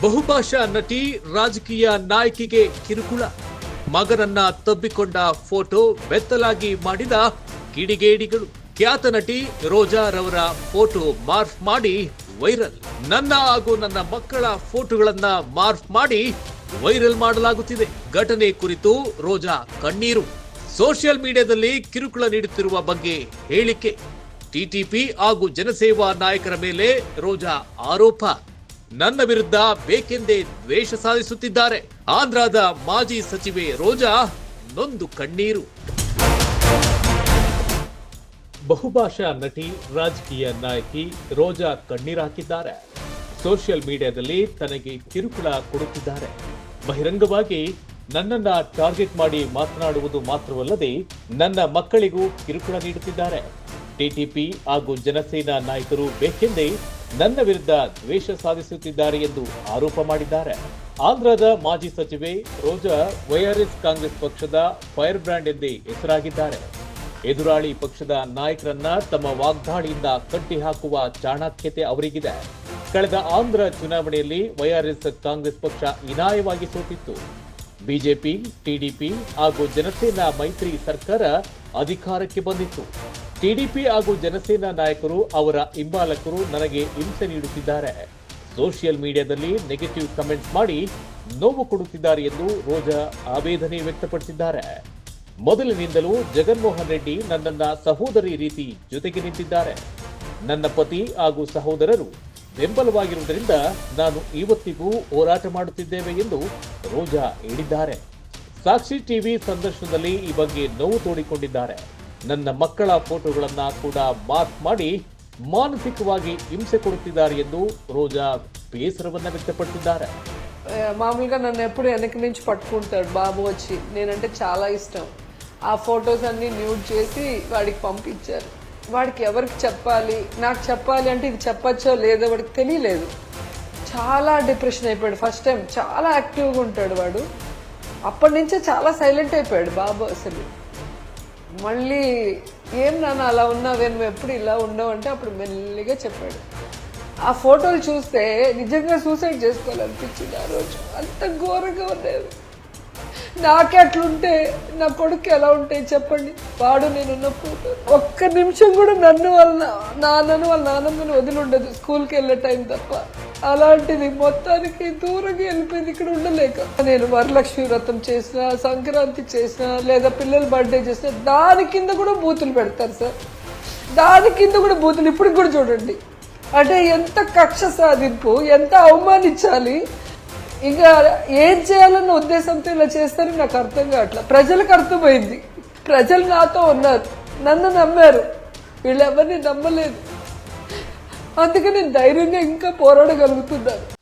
ಬಹುಭಾಷಾ ನಟಿ, ರಾಜಕೀಯ ನಾಯಕಿಗೆ ಕಿರುಕುಳ. ಮಗನನ್ನ ತಬ್ಬಿಕೊಂಡ ಫೋಟೋ ಬೆತ್ತಲಾಗಿ ಮಾಡಿದ ಕಿಡಿಗೇಡಿಗಳು. ಖ್ಯಾತ ನಟಿ ರೋಜಾರವರ ಫೋಟೋ ಮಾರ್ಫ್ ಮಾಡಿ ವೈರಲ್. ನನ್ನ ಹಾಗೂ ನನ್ನ ಮಕ್ಕಳ ಫೋಟೋಗಳನ್ನ ಮಾರ್ಫ್ ಮಾಡಿ ವೈರಲ್ ಮಾಡಲಾಗುತ್ತಿದೆ. ಘಟನೆ ಕುರಿತು ರೋಜಾ ಕಣ್ಣೀರು. ಸೋಷಿಯಲ್ ಮೀಡಿಯಾದಲ್ಲಿ ಕಿರುಕುಳ ನೀಡುತ್ತಿರುವ ಬಗ್ಗೆ ಹೇಳಿಕೆ. ಟಿಟಿಪಿ ಹಾಗೂ ಜನಸೇವಾ ನಾಯಕರ ಮೇಲೆ ರೋಜಾ ಆರೋಪ. ನನ್ನ ವಿರುದ್ಧ ಬೇಕೆಂದೇ ದ್ವೇಷ ಸಾಧಿಸುತ್ತಿದ್ದಾರೆ. ಆಂಧ್ರದ ಮಾಜಿ ಸಚಿವೆ ರೋಜಾ, ನೊಂದು ಕಣ್ಣೀರು. ಬಹುಭಾಷಾ ನಟಿ, ರಾಜಕೀಯ ನಾಯಕಿ ರೋಜಾ ಕಣ್ಣೀರು ಹಾಕಿದ್ದಾರೆ. ಸೋಷಿಯಲ್ ಮೀಡಿಯಾದಲ್ಲಿ ತನಗೆ ಕಿರುಕುಳ ಕೊಡುತ್ತಿದ್ದಾರೆ. ಬಹಿರಂಗವಾಗಿ ನನ್ನನ್ನ ಟಾರ್ಗೆಟ್ ಮಾಡಿ ಮಾತನಾಡುವುದು ಮಾತ್ರವಲ್ಲದೆ ನನ್ನ ಮಕ್ಕಳಿಗೂ ಕಿರುಕುಳ ನೀಡುತ್ತಿದ್ದಾರೆ. ಟಿಟಿಪಿ ಹಾಗೂ ಜನಸೇನಾ ನಾಯಕರು ಬೇಕೆಂದೇ ನನ್ನ ವಿರುದ್ಧ ದ್ವೇಷ ಸಾಧಿಸುತ್ತಿದ್ದಾರೆ ಎಂದು ಆರೋಪ ಮಾಡಿದ್ದಾರೆ. ಆಂಧ್ರದ ಮಾಜಿ ಸಚಿವೆ ರೋಜಾ ವೈಆರ್ಎಸ್ ಕಾಂಗ್ರೆಸ್ ಪಕ್ಷದ ಫೈರ್ ಬ್ರ್ಯಾಂಡ್ ಎಂದೇ ಹೆಸರಾಗಿದ್ದಾರೆ. ಎದುರಾಳಿ ಪಕ್ಷದ ನಾಯಕರನ್ನ ತಮ್ಮ ವಾಗ್ದಾಳಿಯಿಂದ ಕಟ್ಟಿ ಹಾಕುವ ಚಾಣಾಕ್ಯತೆ ಅವರಿಗಿದೆ. ಕಳೆದ ಆಂಧ್ರ ಚುನಾವಣೆಯಲ್ಲಿ ವೈಆರ್ಎಸ್ ಕಾಂಗ್ರೆಸ್ ಪಕ್ಷ ಹೀನಾಯವಾಗಿ ಸೋತಿತ್ತು. ಬಿಜೆಪಿ, ಟಿಡಿಪಿ ಹಾಗೂ ಜನಸೇನಾ ಮೈತ್ರಿ ಸರ್ಕಾರ ಅಧಿಕಾರಕ್ಕೆ ಬಂದಿತ್ತು. ಟಿಡಿಪಿ ಹಾಗೂ ಜನಸೇನಾ ನಾಯಕರು, ಅವರ ಹಿಂಬಾಲಕರು ನನಗೆ ಹಿಂಸೆ ನೀಡುತ್ತಿದ್ದಾರೆ. ಸೋಷಿಯಲ್ ಮೀಡಿಯಾದಲ್ಲಿ ನೆಗೆಟಿವ್ ಕಮೆಂಟ್ಸ್ ಮಾಡಿ ನೋವು ಕೊಡುತ್ತಿದ್ದಾರೆ ಎಂದು ರೋಜಾ ಆವೇದನೆ ವ್ಯಕ್ತಪಡಿಸಿದ್ದಾರೆ. ಮೊದಲಿನಿಂದಲೂ ಜಗನ್ಮೋಹನ್ ರೆಡ್ಡಿ ನನ್ನನ್ನ ಸಹೋದರಿ ರೀತಿ ಜೊತೆಗೆ ನಿಂತಿದ್ದಾರೆ. ನನ್ನ ಪತಿ ಹಾಗೂ ಸಹೋದರರು ಬೆಂಬಲವಾಗಿರುವುದರಿಂದ ನಾನು ಇವತ್ತಿಗೂ ಹೋರಾಟ ಮಾಡುತ್ತಿದ್ದೇವೆ ಎಂದು ರೋಜಾ ಹೇಳಿದ್ದಾರೆ. ಸಾಕ್ಷಿ ಟಿವಿ ಸಂದರ್ಶನದಲ್ಲಿ ಈ ಬಗ್ಗೆ ನೋವು ತೋಡಿಕೊಂಡಿದ್ದಾರೆ. ನನ್ನ ಮಕ್ಕಳ ಫೋಟೋಗಳನ್ನ ಕೂಡ ಮಾರ್ಕ್ ಮಾಡಿ ಮಾನಸಿಕವಾಗಿ ಹಿಂಸೆ ಕೊಡುತ್ತಿದ್ದಾರೆ ಎಂದು ರೋಜಾ ಬೇಸರವನ್ನ ವ್ಯಕ್ತಪಡಿಸಿದ್ದಾರೆ ఆ, మామూలుగా నన్ను ఎప్పుడు వెనక నుంచి పట్టుకుంటాడు బాబు వచ్చి నేనంటే చాలా ఇష్టం ఆ ఫొటోస్ అన్ని న్యూడ్ చేసి వాడికి పంపించారు వాడికి ఎవరికి చెప్పాలి నాకు చెప్పాలి అంటే ఇది చెప్పచ్చో లేదో వాడికి తెలియలేదు చాలా డిప్రెషన్ అయిపోయాడు ఫస్ట్ టైం చాలా యాక్టివ్గా ఉంటాడు వాడు అప్పటి నుంచే చాలా సైలెంట్ అయిపోయాడు బాబు అసలు మళ్ళీ ఏం నాన్న అలా ఉన్నావే? నువ్వు ఎప్పుడు ఇలా ఉండవు అంటే అప్పుడు మెల్లిగా చెప్పాడు. ఆ ఫోటోలు చూస్తే నిజంగా సూసైడ్ చేసుకోవాలనిపించింది ఆ రోజు. అంత ఘోరంగా ఉండేది. నాకే అట్లుంటే నా కొడుకు ఎలా ఉంటాయి చెప్పండి. వాడు నేనున్న ఫోటో ఒక్క నిమిషం కూడా నన్ను వాళ్ళ నాన్నను వాళ్ళ నాన్నమ్మని వదిలి ఉండదు. స్కూల్కి వెళ్ళే టైం తప్ప. అలాంటిది మొత్తానికి దూరంగా వెళ్ళిపోయింది ఇక్కడ ఉండలేక. నేను వరలక్ష్మి వ్రతం చేసిన సంక్రాంతి చేసిన లేదా పిల్లల బర్త్డే చేసిన దాని కింద కూడా బూతులు పెడతారు సార్. దాని కింద కూడా బూతులు ఇప్పుడు కూడా చూడండి. అంటే ఎంత కక్ష సాధింపు ఎంత అవమానించాలి. ఇంకా ఏం చేయాలన్న ఉద్దేశంతో ఇలా చేస్తారని నాకు అర్థం కావట్లేదు ప్రజలకు అర్థమైంది. ప్రజలు నాతో ఉన్నారు. నన్ను నమ్మారు. వీళ్ళెవరిని నమ్మలేదు. అందుకే నేను ధైర్యంగా ఇంకా పోరాడగలుగుతున్నాను